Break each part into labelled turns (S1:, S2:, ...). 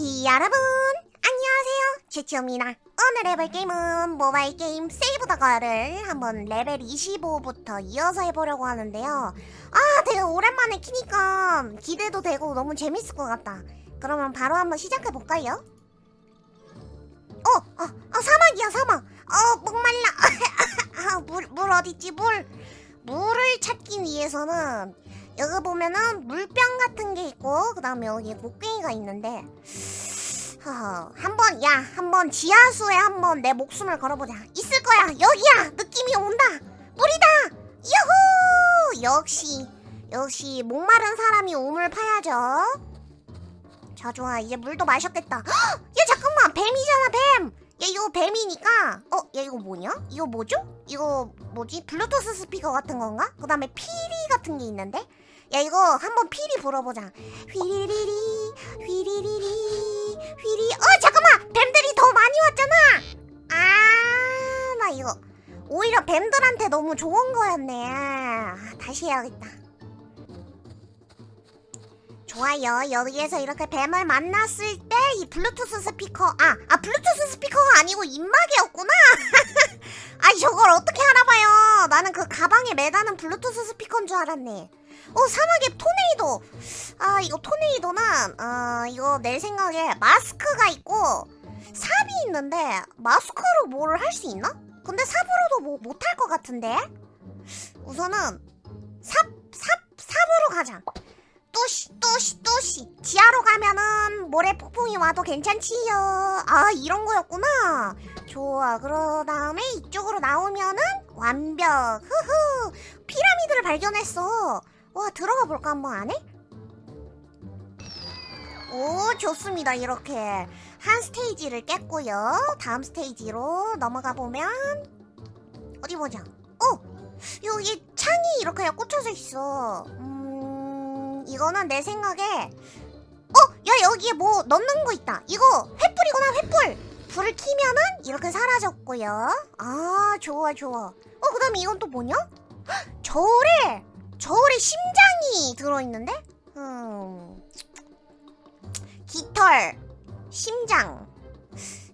S1: 이 여러분 안녕하세요. 제치입니다. 오늘 해볼 게임은 모바일 게임 세이브 더가를 한번 레벨 25부터 이어서 해보려고 하는데요. 아 되게 오랜만에 키니까 기대도 되고 너무 재밌을 것 같다. 그러면 바로 한번 시작해볼까요? 어, 어, 어 사막이야 사막. 어 목말라. 아, 물, 물 어딨지 물? 물을 찾기 위해서는 여기 보면은 물병 같은 게 있고 그 다음에 여기 곡괭이가 있는데 허, 한번 야 한번 지하수에 한번 내 목숨을 걸어보자. 있을 거야. 여기야. 느낌이 온다. 물이다. 유후! 역시 역시 목마른 사람이 우물 파야죠. 자 좋아. 이제 물도 마셨겠다. 헉! 야 잠깐만. 뱀이잖아 뱀. 야 이거 뱀이니까. 어? 야 이거 뭐냐? 이거 뭐죠? 이거 뭐지? 블루투스 스피커 같은 건가? 그 다음에 피리 같은 게 있는데? 야 이거 한번 피리 불어보자. 휘리리리 휘리리리 휘리 어 잠깐만! 뱀들이 더 많이 왔잖아! 아 나 이거 오히려 뱀들한테 너무 좋은 거였네. 아, 다시 해야겠다. 좋아요. 여기에서 이렇게 뱀을 만났을 때 이 블루투스 스피커 아, 아 블루투스 스피커가 아니고 입마개였구나! 아 저걸 어떻게 알아봐요? 나는 그 가방에 매다는 블루투스 스피커인 줄 알았네 어 사막의 토네이도. 아 이거 토네이도는 어 이거 내 생각에 마스크가 있고 삽이 있는데 마스크로 뭘 할 수 있나? 근데 삽으로도 뭐 못할 것 같은데? 우선은 삽 삽 삽으로 가자. 또시 또시 또시. 지하로 가면은 모래 폭풍이 와도 괜찮지요. 아 이런 거였구나. 좋아. 그러 다음에 이쪽으로 나오면은 완벽. 흐흐. 피라미드를 발견했어 와 들어가 볼까 한번 안에? 오 좋습니다 이렇게. 한 스테이지를 깼고요. 다음 스테이지로 넘어가 보면 어디 보자. 어 여기 창이 이렇게 꽂혀져 있어. 음 이거는 내 생각에 어? 야 여기에 뭐 넣는 거 있다. 이거 횃불이구나 횃불. 불을 켜면은 이렇게 사라졌고요. 아 좋아 좋아. 어 그다음에 이건 또 뭐냐? 헉, 저울에 저울에 심장이 들어있는데? 음. 깃털, 심장.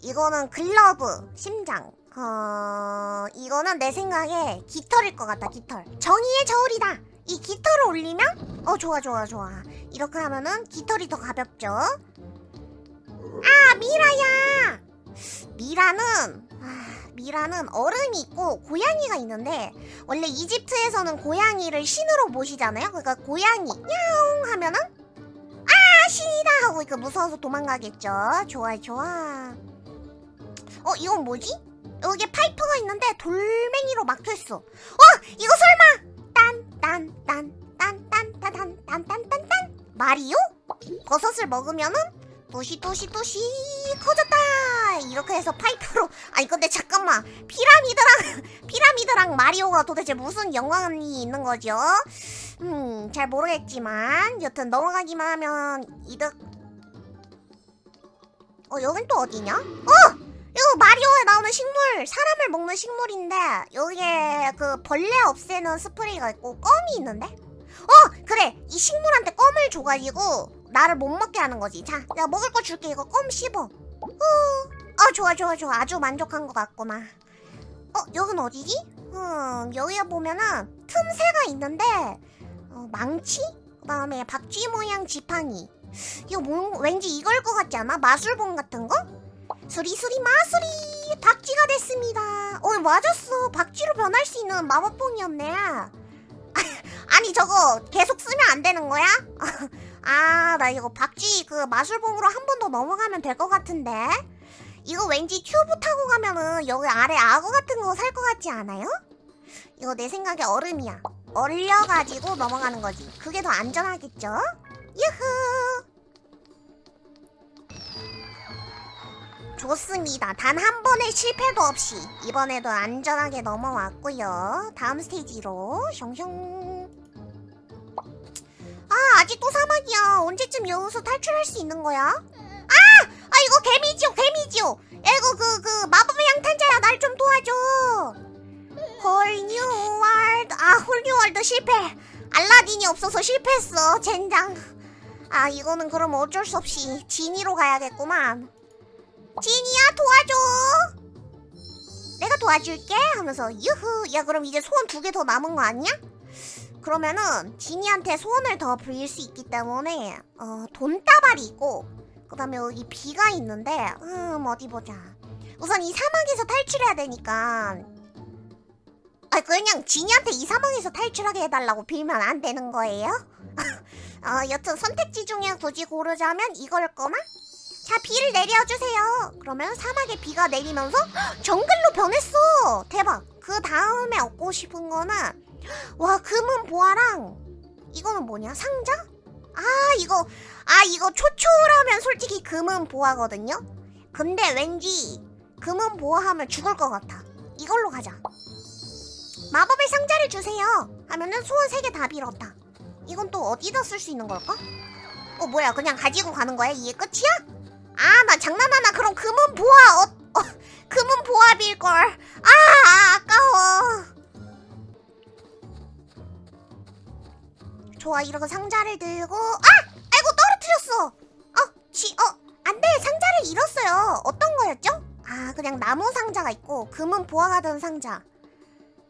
S1: 이거는 글러브, 심장. 어, 이거는 내 생각에 깃털일 것 같다, 깃털. 정의의 저울이다! 이 깃털을 올리면? 어, 좋아, 좋아, 좋아. 이렇게 하면은 깃털이 더 가볍죠? 아, 미라야! 미라는, 아, 미라는 얼음이 있고 고양이가 있는데 원래 이집트에서는 고양이를 신으로 모시잖아요. 그러니까 고양이 야옹 하면은 아 신이다 하고 이거 무서워서 도망가겠죠. 좋아 좋아. 어 이건 뭐지? 여기에 파이프가 있는데 돌멩이로 막혀 있어. 어 이거 설마 딴 딴 딴 딴 딴 딴 딴 딴딴 마리오? 버섯을 먹으면은 도시 도시 도시 커졌다 이렇게 해서 파이프로. 아니 근데 잠깐만. 피라미드랑 피라미드랑 마리오가 도대체 무슨 연관이 있는 거죠? 음 잘 모르겠지만. 여튼 넘어가기만 하면 이득. 어 여긴 또 어디냐? 어! 이거 마리오에 나오는 식물. 사람을 먹는 식물인데 여기에 그 벌레 없애는 스프레이가 있고 껌이 있는데? 어! 그래! 이 식물한테 껌을 줘가지고 나를 못 먹게 하는 거지. 자 내가 먹을 거 줄게. 이거 껌 씹어. 어, 어 좋아 좋아 좋아 아주 만족한 것 같구만 어 여긴 어디지? 음 여기에 보면은 틈새가 있는데 어, 망치? 그 다음에 박쥐 모양 지팡이 이거 뭐, 왠지 이걸 것 같지 않아? 마술봉 같은 거? 수리수리 마수리 박쥐가 됐습니다 어 맞았어 박쥐로 변할 수 있는 마법봉이었네 아니 저거 계속 쓰면 안 되는 거야? 아, 나 이거 박쥐 그 마술봉으로 한 번 더 넘어가면 될 것 같은데. 이거 왠지 튜브 타고 가면은 여기 아래 악어 같은 거 살 것 같지 않아요? 이거 내 생각에 얼음이야. 얼려가지고 넘어가는 거지. 그게 더 안전하겠죠? 유후! 좋습니다. 단 한 번의 실패도 없이 이번에도 안전하게 넘어왔고요. 다음 스테이지로 숑숑. 아 아직 또 사막이야. 언제쯤 여기서 탈출할 수 있는 거야? 이거 개미지요. 야 이거 그 그 마법의 양탄자야 날 좀 도와줘. 홀뉴 월드 아 홀뉴 월드 실패. 알라딘이 없어서 실패했어 젠장. 아 이거는 그럼 어쩔 수 없이 지니로 가야겠구만 지니야 도와줘 내가 도와줄게 하면서 유후 야 그럼 이제 소원 두 개 더 남은 거 아니야? 그러면은 지니한테 소원을 더 빌릴 수 있기 때문에 어 돈다발이 있고 그 다음에 여기 비가 있는데 음 어디 보자. 우선 이 사막에서 탈출해야 되니까. 아 그냥 지니한테 이 사막에서 탈출하게 해달라고 빌면 안 되는 거예요? 어 여튼 선택지 중에 굳이 고르자면 이걸 거나? 자 비를 내려주세요. 그러면 사막에 비가 내리면서 헉, 정글로 변했어. 대박. 그 다음에 얻고 싶은 거는 와 금은 보아랑. 이거는 뭐냐? 상자? 아 이거 아 이거 초초라면 솔직히 금은 보아거든요? 근데 왠지 금은 보아하면 죽을 것 같아. 이걸로 가자. 마법의 상자를 주세요. 하면은 소원 세개다 빌었다. 이건 또 어디다 쓸 수 있는 걸까? 어 뭐야. 그냥 가지고 가는 거야? 이게 끝이야? 아 나 장난하나. 그럼 금은 보아. 어, 어 금은 보아 빌걸. 아, 아 아까워 좋아 이러고 상자를 들고 아! 아이고 떨어뜨렸어! 어 지 어 안돼! 상자를 잃었어요. 어떤 거였죠? 아 그냥 나무 상자가 있고 금은 보아가 든 상자.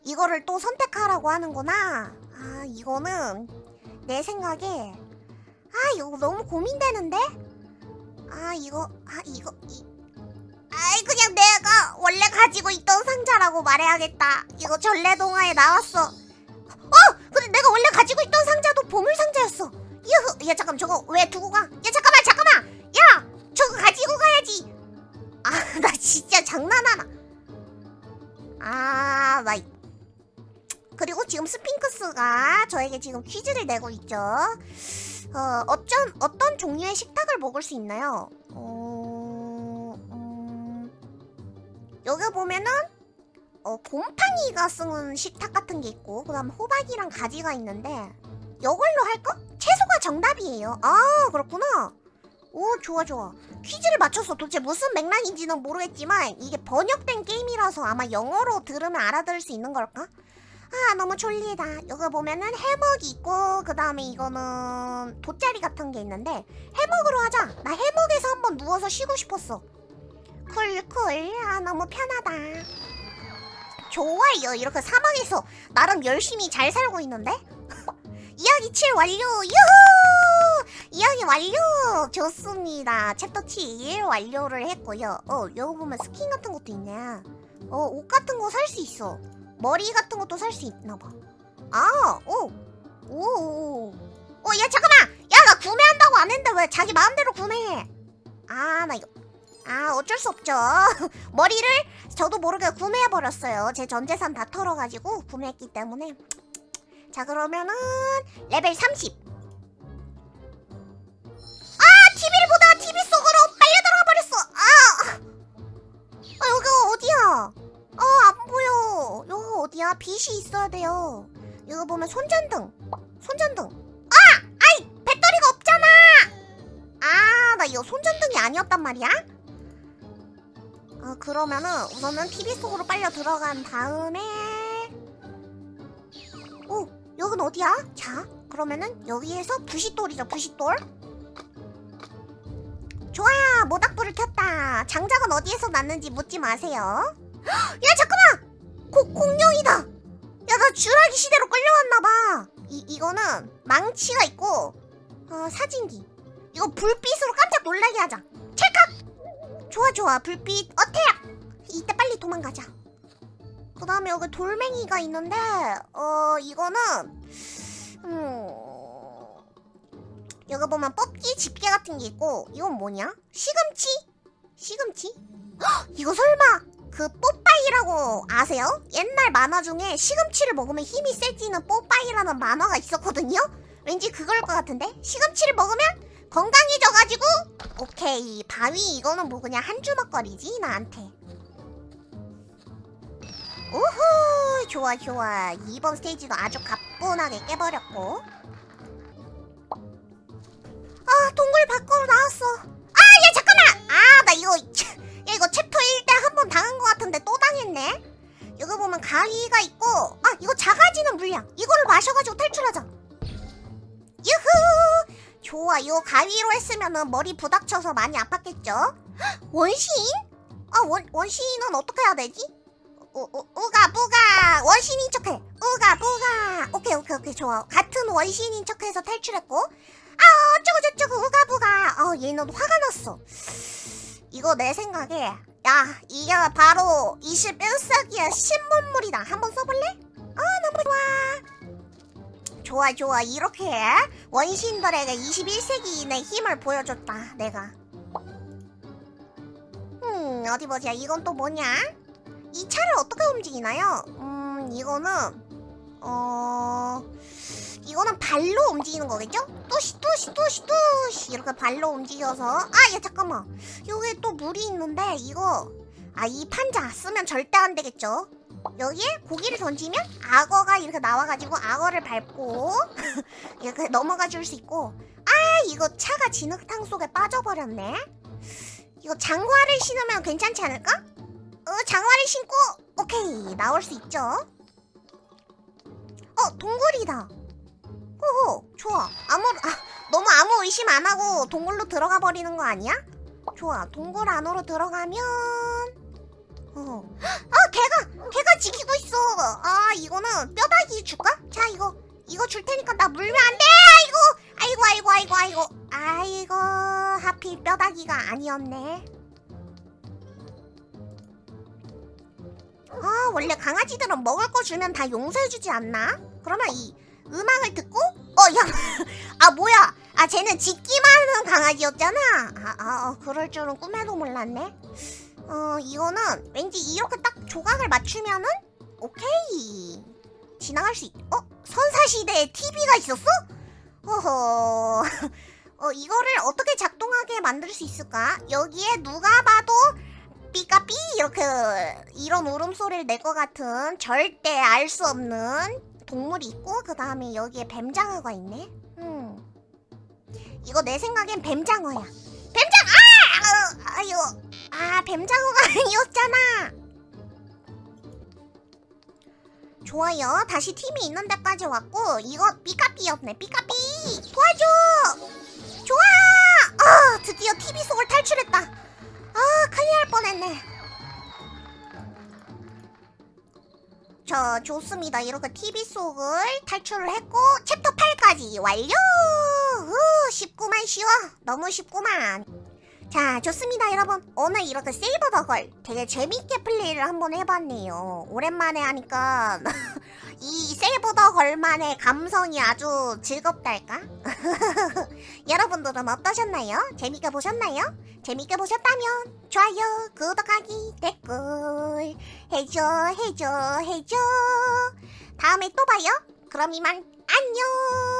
S1: 이거를 또 선택하라고 하는구나. 아 이거는 내 생각에 아 이거 너무 고민되는데? 아 이거 아 이거 이 아이 그냥 내가 원래 가지고 있던 상자라고 말해야겠다. 이거 전래동화에 나왔어. 어 근데 내가 원래 가지고 있던 상자도 보물 상자였어. 유후 야 잠깐 저거 왜 두고 가 야 잠깐만 잠깐만! 야 저거 가지고 가야지! 아 나 진짜 장난하나? 아나 그리고 지금 스핑크스가 저에게 지금 퀴즈를 내고 있죠. 어, 어쩐, 어떤 종류의 식탁을 먹을 수 있나요? 어, 음, 여기 보면은, 어, 곰팡이가 쓰는 식탁 같은 게 있고, 그 다음 호박이랑 가지가 있는데, 이걸로 할까? 채소가 정답이에요. 아, 그렇구나. 오, 좋아, 좋아. 퀴즈를 맞췄어. 도대체 무슨 맥락인지는 모르겠지만, 이게 번역된 게임이라서 아마 영어로 들으면 알아들을 수 있는 걸까? 아 너무 졸리다 여기 보면은 해먹이 있고 그 다음에 이거는 돗자리 같은 게 있는데 해먹으로 하자 나 해먹에서 한번 누워서 쉬고 싶었어 쿨쿨 아 너무 편하다 좋아요 이렇게 사막에서 나름 열심히 잘 살고 있는데 이야기 7 완료 유후 이야기 완료 좋습니다 챕터 7 완료를 했고요 어 여기 보면 스킨 같은 것도 있네 어 옷 같은 거 살 수 있어 머리 같은 것도 살 수 있나 봐. 아, 오, 오, 오, 야 잠깐만, 야 나 구매한다고 안 했는데 왜 자기 마음대로 구매해? 아, 나 이거, 아 어쩔 수 없죠. 머리를 저도 모르게 구매해 버렸어요. 제 전 재산 다 털어가지고 구매했기 때문에. 자 그러면은 레벨 30. 아, TV를 보다가 TV 속으로 빨려 들어가 버렸어. 아, 아 여기가 어디야? 어, 안 보여. 여기 어디야? 빛이 있어야 돼요. 여기 보면 손전등. 손전등. 아! 아이! 배터리가 없잖아! 아, 나 이거 손전등이 아니었단 말이야? 어, 그러면은 우선은 TV 속으로 빨려 들어간 다음에 오, 여긴 어디야? 자, 그러면은 여기에서 부싯돌이죠, 부싯돌. 좋아, 모닥불을 켰다. 장작은 어디에서 났는지 묻지 마세요. 야 잠깐만! 고, 공룡이다! 야나 쥬라기 시대로 끌려왔나봐. 이, 이거는 망치가 있고 어, 사진기. 이거 불빛으로 깜짝 놀라게 하자. 찰칵! 좋아 좋아. 불빛 어태야 이때 빨리 도망가자 그 다음에 여기 돌멩이가 있는데 어 이거는 음 여기 보면 뽑기 집게 같은 게 있고 이건 뭐냐 시금치 시금치 헉, 이거 설마 그 뽀빠이라고 아세요? 옛날 만화 중에 시금치를 먹으면 힘이 세지는 뽀빠이라는 만화가 있었거든요? 왠지 그걸 것 같은데? 시금치를 먹으면 건강해져가지고 오케이 바위 이거는 뭐 그냥 한 주먹거리지 나한테 우후 좋아 좋아 이번 스테이지도 아주 가뿐하게 깨버렸고 아 동굴 밖으로 나왔어 아 야 잠깐만 아 나 이거 야 이거 챕터 1 때 한 번 당한 것 같은데 또 당했네 여기 보면 가위가 있고 아 이거 작아지는 물량 이걸로 마셔가지고 탈출하자 유후 좋아. 이거 가위로 했으면은 머리 부닥쳐서 많이 아팠겠죠? 헉, 원시인? 아, 원, 원시인은 어떻게 해야 되지? 우, 우, 우가 부가 원신인 척해. 우가 부가. 오케이 오케이 오케이 좋아. 같은 원신인 척해서 탈출했고. 아 어쩌고 저쩌고 우가 부가. 어 얘는 화가 났어. 이거 내 생각에 야 이게 바로 21세기의 신문물이다. 한번 써볼래? 아 너무 좋아. 좋아 좋아. 이렇게 원신들에게 21세기인의 힘을 보여줬다 내가. 음 어디 보자. 이건 또 뭐냐 이 차를 어떻게 움직이나요? 음, 이거는 어 이거는 발로 움직이는 거겠죠? 뚜시 뚜시 뚜시 뚜시 이렇게 발로 움직여서 아 야 잠깐만 여기에 또 물이 있는데 이거 아 이 판자 쓰면 절대 안 되겠죠? 여기에 고기를 던지면 악어가 이렇게 나와가지고 악어를 밟고 이렇게 넘어가 줄 수 있고 아 이거 차가 진흙탕 속에 빠져버렸네 이거 장화를 신으면 괜찮지 않을까? 어, 장화를 신고 오케이 나올 수 있죠. 어 동굴이다. 호호 좋아 아무 아, 너무 아무 의심 안 하고 동굴로 들어가 버리는 거 아니야? 좋아 동굴 안으로 들어가면 어. 아 개가 개가 지키고 있어. 아 이거는 뼈다귀 줄까? 자 이거 이거 줄 테니까 나 물면 안 돼. 아이고 아이고 아이고 아이고 아이고 하필 뼈다귀가 아니었네. 아 원래 강아지들은 먹을 거 주면 다 용서해주지 않나? 그러면 이 음악을 듣고 어야아 뭐야 아 쟤는 짖기만 하는 강아지였잖아 아, 아 어, 그럴 줄은 꿈에도 몰랐네 어 이거는 왠지 이렇게 딱 조각을 맞추면은 오케이 지나갈 수 있... 어? 선사시대에 TV가 있었어? 허허 어 이거를 어떻게 작동하게 만들 수 있을까? 여기에 누가 봐도 삐까삐 이렇게 이런 울음소리를 낼 것 같은 절대 알 수 없는 동물이 있고 그 다음에 여기에 뱀장어가 있네. 음. 이거 내 생각엔 뱀장어야. 뱀장 아! 아유 아 뱀장어가 아니었잖아. 좋아요. 다시 팀이 있는 데까지 왔고 이거 삐까삐였네. 삐까삐 도와줘. 좋아. 아 드디어 TV 속을 탈출했다. 아, 큰일 날 뻔했네. 자, 좋습니다. 이렇게 TV 속을 탈출을 했고, 챕터 8까지 완료! 우, 쉽구만, 쉬워. 너무 쉽구만. 자, 좋습니다, 여러분. 오늘 이렇게 세이버 더걸 되게 재밌게 플레이를 한번 해봤네요. 오랜만에 하니까 이 세이버 더걸만의 감성이 아주 즐겁달까? 여러분들은 어떠셨나요? 재밌게 보셨나요? 재밌게 보셨다면 좋아요, 구독하기, 댓글 해줘, 해줘, 해줘. 다음에 또 봐요. 그럼 이만 안녕.